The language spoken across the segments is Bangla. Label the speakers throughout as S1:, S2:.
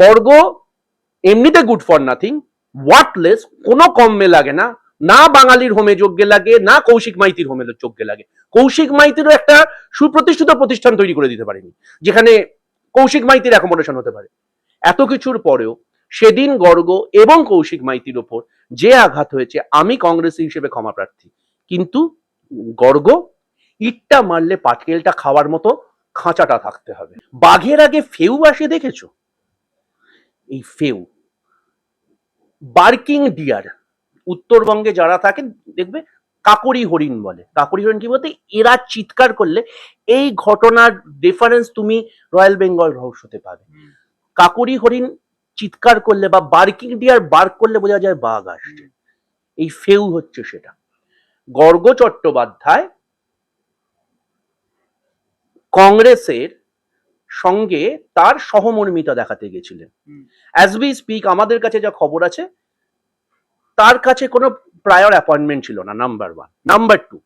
S1: গর্গ এমনিতে গুড ফর নাথিং ওয়াটলেস কোনো কমে লাগে না না বাঙালির হোমে যোগ্যে লাগে, না কৌশিক মাইতির হোমে যোগ্যে লাগে। কৌশিক মাইতিরও একটা সুপ্রতিষ্ঠিত প্রতিষ্ঠান তৈরি করে দিতে পারেনি, যেখানে কৌশিক মাইতির অ্যাকোমোডেশন হতে পারে। এত কিছুর পরেও সেদিন গর্গ এবং কৌশিক মাইতির ওপর যে আঘাত হয়েছে, আমি কংগ্রেস হিসেবে ক্ষমা প্রার্থী। কিন্তু গর্গ ইটটা মারলে, পাটকেলটা খাওয়ার মতো খাঁচাটা থাকতে হবে। বাঘের আগে ফেউ আসে, দেখেছ? এই ফেউ। বার্কিং ডিয়ার উত্তরবঙ্গে যারা থাকে দেখবে কাকরি হরিণ বলে। কাকরি হরিণ কি বলতে? এরা চিৎকার করলে এই ঘটনার রেফারেন্স তুমি রয়্যাল বেঙ্গল রহস্যতে পাবে। কাকরি হরিণ চিৎকার করলে বা বার্কিং ডিয়ার বার্ক করলে বোঝা যায় বাঘ আসছে। এই ফেউ হচ্ছে সেটা। গর্গ চট্টোপাধ্যায় কংগ্রেসের সঙ্গে তার সহমর্মিতা দেখাতে গেছিলেন। অ্যাজ বি স্পিক আমাদের কাছে যা খবর আছে তার কাছে কোনো প্রায়র অ্যাপয়েন্টমেন্ট ছিল না নাম্বার ওয়ান নাম্বার টু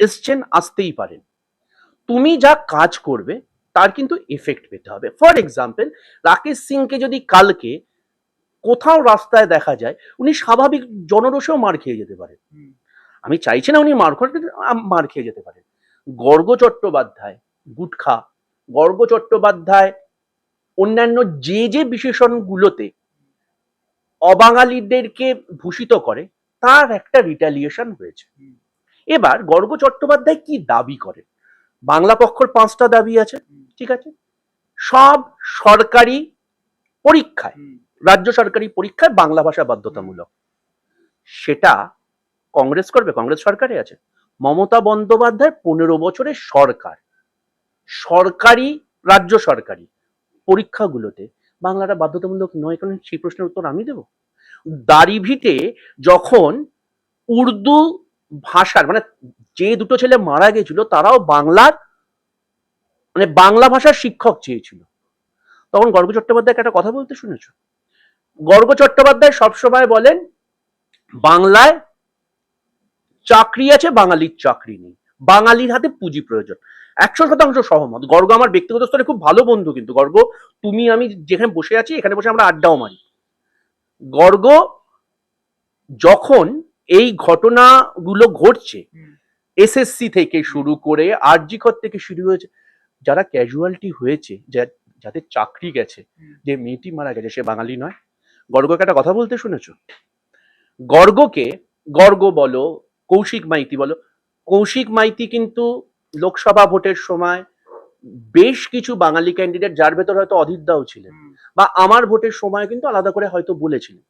S1: এসছেন আসতেই পারেন। তুমি যা কাজ করবে তার কিন্তু এফেক্ট পেতে হবে। ফর এক্সাম্পল রাকেশ সিংকে যদি কালকে কোথাও রাস্তায় দেখা যায় উনি স্বাভাবিক জনরোষেও মার খেয়ে যেতে পারেন। আমি চাইছি না উনি মার খেয়ে যেতে পারেন। গর্গ চট্টোপাধ্যায় গুটখা গর্গ চট্টোপাধ্যায়, অন্যান্য যে যে বিশেষণগুলোতে অবাঙালিদেরকে ভূষিত করে, তার একটা রিটালিয়েশন হয়েছে। এবার গর্গ চট্টোপাধ্যায় কি দাবি করে? বাংলা পক্ষর পাঁচটা দাবি আছে, ঠিক আছে? সব সরকারি পরীক্ষায়, রাজ্য সরকারি পরীক্ষায় বাংলা ভাষা বাধ্যতামূলক। সেটা কংগ্রেস করবে, কংগ্রেস সরকারে আছে। মমতা বন্দ্যোপাধ্যায় পনেরো বছরের সরকার। সরকারি, রাজ্য সরকারি পরীক্ষাগুলোতে বাংলাটা বাধ্যতামূলক নয়, কারণ সেই প্রশ্নের উত্তর আমি দেব। দাড়িভিটে যখন উর্দু ভাষার মানে যে দুটো ছেলে মারা গেছিল, তারাও বাংলার মানে বাংলা ভাষার শিক্ষক চেয়েছিল। তখন গর্গ চট্টোপাধ্যায়কে একটা কথা বলতে শুনেছো? গর্গ চট্টোপাধ্যায় সবসময় বলেন, বাংলায় চাকরি আছে, বাঙালির চাকরি নেই। বাঙালির হাতে পুঁজি প্রয়োজন। একশো শতাংশ সহমত। গর্গ আমার ব্যক্তিগত স্তরে খুব ভালো বন্ধু কিন্তু। গর্গ তুমি আমি যেখানে বসে আছি এখানে বসে আমরা আড্ডাও মারি। গর্গ যখন এই ঘটনাগুলো ঘটছে এসএসসি থেকে শুরু করে আরজিকর থেকে শুরু হয়েছে যারা ক্যাজুয়ালিটি হয়েছে যাদের চাকরি গেছে যে মেয়েটি মারা গেছে সে বাঙালি নয়। গর্গকে একটা কথা বলতে শুনেছো? গর্গকে গর্গ বলো কৌশিক মাইতি বলো কৌশিক মাইতি কিন্তু লোকসভা ভোটের সময় বেশ কিছু বাঙালি ক্যান্ডিডেট যার ভেতর হয়তো অধীরদাও ছিলেন বা আমার ভোটের সময় কিন্তু আলাদা করে হয়তো বলেছিলেন।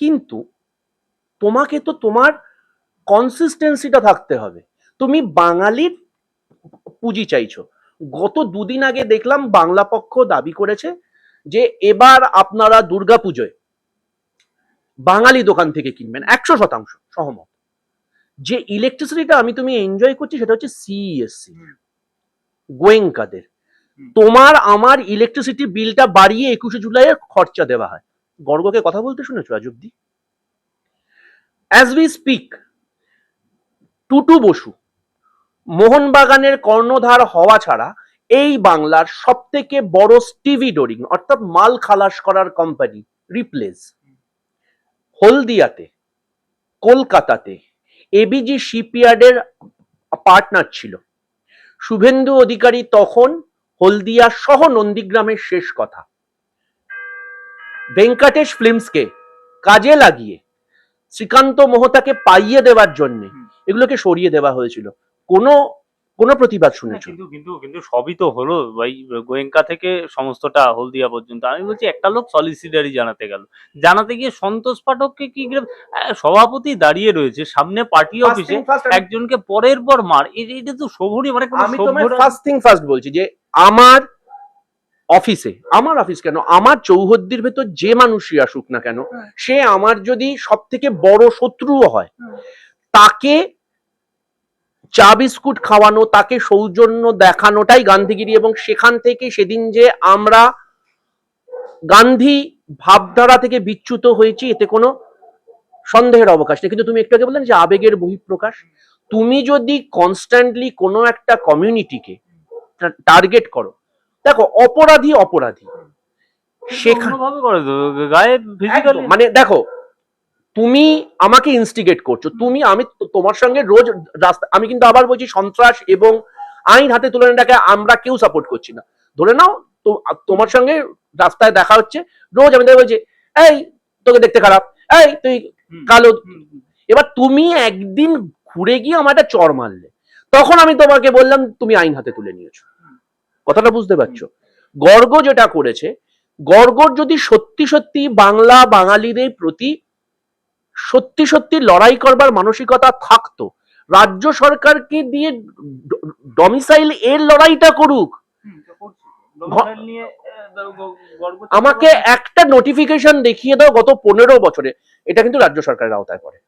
S1: কিন্তু তোমাকে তো তোমার কনসিস্টেন্সিটা থাকতে হবে। তুমি বাঙালির পুঁজি চাইছো। গত দুদিন আগে দেখলাম বাংলা পক্ষ দাবি করেছে যে এবার আপনারা দুর্গা পুজোয় বাঙালি দোকান থেকে কিনবেন। একশো শতাংশ সহমত। যে ইলেকট্রিসিটিটা আমি তুমি এনজয় করছি সেটা হচ্ছে সিইএসসি
S2: হুম।
S1: গোয়েঙ্কাদের। তোমার আমার ইলেকট্রিসিটি বিলটা বাড়িয়ে একুশে জুলাইয়ের খরচা দেওয়া হয়। গর্গকে কথা বলতে শুনেছো আজ অব্দি as we speak Tutu Bose মোহনবাগানের কর্ণধার হওয়া ছাড়া এই বাংলার সব থেকে বড় স্টিভি ডোরিং অর্থাৎ মাল খালাস করার কোম্পানি রিপ্লেস হলদিয়াতে কলকাতাতে এবিজি শিপইয়ার্ডের পার্টনার ছিল। শুভেন্দু অধিকারী তখন হলদিয়া সহ নন্দীগ্রামের শেষ কথা। ভেঙ্কাটেশ ফিল্মসকে কাজে লাগিয়ে শ্রীকান্ত মোহতাকে পাইয়ে দেওয়ার জন্য এগুলোকে সরিয়ে দেওয়া হয়েছিল। কোনো কোনো প্রতিবাদ
S2: না, কিন্তু কিন্তু কিন্তু সবই তো হলো। ভাই গোয়েঙ্কা থেকে সমস্তটা হলদিয়া পর্যন্ত। আমি বলছি একটা লোক সলিসিডারি জানাতে গেল। জানাতে গিয়ে সন্তোষ পাঠককে কি সভাপতি দাঁড়িয়ে রয়েছে সামনে পার্টি অফিসে একজনকে পরের পর মার। এই- এটা তো শোভনীয় মানে
S1: আমি
S2: সভ্যরা-
S1: ফার্স্ট থিং ফার্স্ট বলছি যে আমার অফিসে আমার অফিস কেন? আমার চৌহদ্দির ভেতর যে মানুষই আসুক না কেন
S2: হ্যাঁ।
S1: সে আমার যদি সব থেকে বড় শত্রুও হয়। তাকে চা বিস্কুট খাওয়ানো তাকে সৌজন্য দেখানোটাই গান্ধীগিরি এবং সেখান থেকে সেদিন যে আমরা গান্ধী ভাবধারা থেকে বিচ্যুত হয়েছি এতে কোনো সন্দেহের অবকাশ নেই। কিন্তু তুমি একটু আগে বললেন যে আবেগের বহিঃপ্রকাশ। তুমি যদি কনস্ট্যান্টলি কোনো একটা কমিউনিটিকে টার্গেট করো দেখো অপরাধী অপরাধী। সেখানে মানে দেখো তুমি আমাকে ইনস্টিগেট করছ। তুমি আমি তোমার সঙ্গে রোজ রাস্তা আমি কিন্তু আবার বলছি সন্ত্রাস এবং আইন হাতে তুলে নেওয়াটাকে আমরা কেউ সাপোর্ট করছি না। ধরে নাও তো তোমার সঙ্গে রাস্তায় দেখা হচ্ছে রোজ আমি বলছি এই তোকে দেখতে খারাপ। এই তুই কালো এবার তুমি একদিন ঘুরে গিয়ে আমার একটা চর মারলে। তখন আমি তোমাকে বললাম তুমি আইন হাতে তুলে নিয়েছো। কথাটা বুঝতে পারছ? গর্গ যেটা করেছে গর্গর যদি সত্যি সত্যি বাংলা বাঙালিদের প্রতি সত্যি সত্যি লড়াই করবার মানসিকতা থাকতো। রাজ্য সরকারকে দিয়ে ডমিসাইল এর লড়াইটা করুক। আমাকে একটা নোটিফিকেশন দেখিয়ে দাও গত পনেরো বছরে। এটা কিন্তু রাজ্য সরকারের আওতায় পড়ে।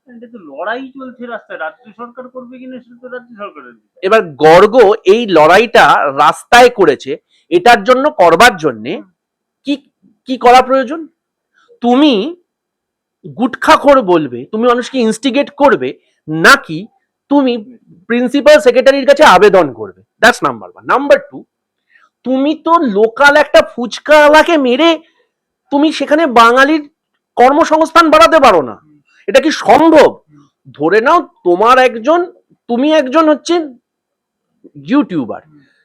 S2: লড়াই চলছে রাস্তায়। রাজ্য সরকার করবে কিনা সেটা তো রাজ্য সরকারের
S1: এবার গর্গ এই লড়াইটা রাস্তায় করেছে। এটার জন্য করবার জন্যে কি কি করা প্রয়োজন? তুমি গুটখাখোর বলবে, তুমি মানুষকে ইনস্টিগেট করবে, নাকি তুমি প্রিন্সিপাল সেক্রেটারির কাছে আবেদন করবে। That's number one number two তুমি তো লোকাল একটা ফুচকাওয়ালাকে মেরে তুমি সেখানে বাঙালির কর্মসংস্থান বাড়াতে পারো না। এটা কি সম্ভব? ধরে নাও তোমার একজন, তুমি একজন হচ্ছে ইউটিউবার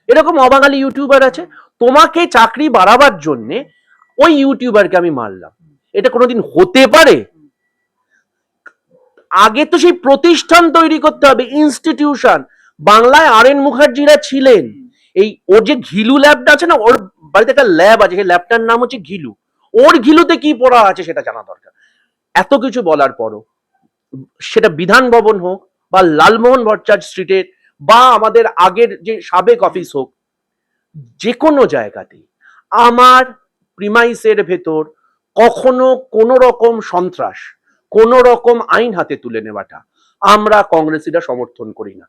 S1: এরকম অবাঙালি ইউটিউবার আছে। তোমাকে চাকরি বাড়াবার জন্যে ওই ইউটিউবারকে আমি মারলাম। এটা কোনোদিন হতে পারে? আগে তো সেই প্রতিষ্ঠান তৈরি করতে হবে ইনস্টিটিউশন বাংলায় আর এন মুখার্জিরা ছিলেন। এই ওর যে ঘিলু ল্যাবটা আছে না, ওর বাড়িতে একটা ল্যাব আছে, সেই ল্যাবটার নাম হচ্ছে ঘিলু। ওর ঘিলুতে কি পড়া আছে সেটা জানা দরকার। এত কিছু বলার পরও, সেটা বিধান ভবন হোক বা লালমোহন ভট্টাচার্য স্ট্রিটের বা আমাদের আগের যে সাবেক অফিস হোক, যে কোনো জায়গাতেই। আমার প্রিমাইসের ভেতর কখনো কোনো রকম সন্ত্রাস, কোনো রকম আইন হাতে তুলে নেওয়াটা আমরা কংগ্রেসীরা সমর্থন করি না।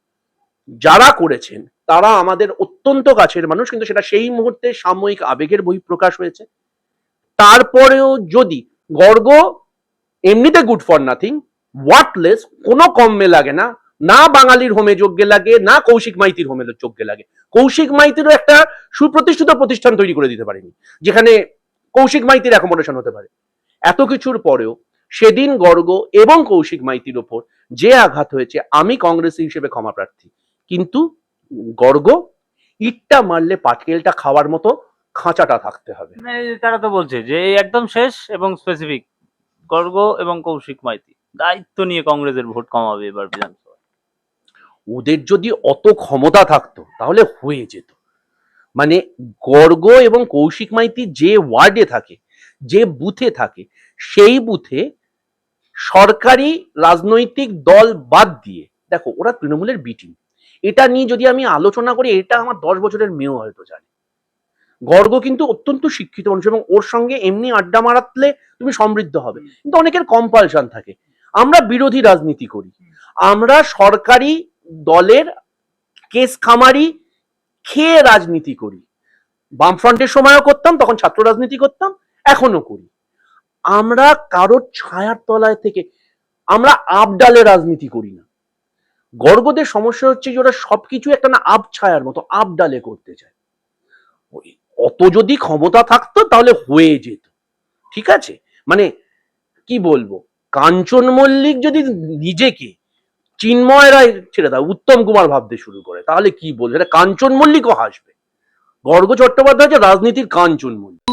S1: যারা করেছেন, তারা আমাদের অত্যন্ত কাছের মানুষ, কিন্তু সেটা সেই মুহূর্তে সাময়িক আবেগের বহিঃপ্রকাশ হয়েছে। তারপরেও যদি গর্গ এমনিতে গুড ফর নাথিং ওয়াটলেস কোনো কমে লাগে না না বাঙালির হোমে যোগ্যে লাগে, না কৌশিক মাইতির হোমে যোগ্যে লাগে। কৌশিক মাইতিরও একটা সুপ্রতিষ্ঠিত প্রতিষ্ঠান তৈরি করে দিতে পারেনি, যেখানে কৌশিক মাইতির অ্যাকোমোডেশন হতে পারে। এত কিছুর পরেও সেদিন গর্গ এবং কৌশিক মাইতির ওপর যে আঘাত হয়েছে আমি কংগ্রেসী হিসেবে ক্ষমা প্রার্থী। কিন্তু গর্গ ইটটা মারলে পাটকেলটা খাওয়ার মতো খাঁচাটা থাকতে হবে।
S2: মানে তারা তো বলছে যে একদম শেষ এবং স্পেসিফিক গর্গ এবং কৌশিক মাইতি। দায়িত্ব নিয়ে কংগ্রেসের ভোট কমাবে এবার বিধানসভা
S1: ওদের যদি অত ক্ষমতা থাকতো তাহলে হয়ে যেত। মানে গর্গ এবং কৌশিক মাইতি যে ওয়ার্ডে থাকে, যে বুথে থাকে, সেই বুথে সরকারি রাজনৈতিক দল বাদ দিয়ে, দেখো ওরা তৃণমূলের বিটিং এটা নিয়ে যদি আমি আলোচনা করি, এটা আমার দশ বছরের মেয়েও হয়তো জানে। গর্গ কিন্তু অত্যন্ত শিক্ষিত মানুষ এবং ওর সঙ্গে এমনি আড্ডা মারাতলে তুমি সমৃদ্ধ হবে। কিন্তু অনেকের কম্পালশন থাকে। আমরা বিরোধী রাজনীতি করি। আমরা সরকারি দলের কেস খামারি খেয়ে রাজনীতি করি। বামফ্রন্টের সময়ও করতাম, তখন ছাত্র রাজনীতি করতাম এখনও করি। আমরা কারোর ছায়ার তলায় থেকে, আমরা আবডালে রাজনীতি করি না। গর্গদের সমস্যা হচ্ছে যে ওরা সবকিছু একটা না আব ছায়ার মতো, আবডালে করতে চায়। অত যদি ক্ষমতা থাকতো তাহলে হয়ে যেত। ঠিক আছে? মানে কি বলব? কাঞ্চন মল্লিক যদি নিজেকে চিন্ময় রায় ছেড়ে দাও, উত্তম কুমার ভাবতে শুরু করে। তাহলে কি বলছে এটা কাঞ্চন মল্লিকও হাসবে। গর্গ চট্টোপাধ্যায় হচ্ছে রাজনীতির কাঞ্চন মল্লিক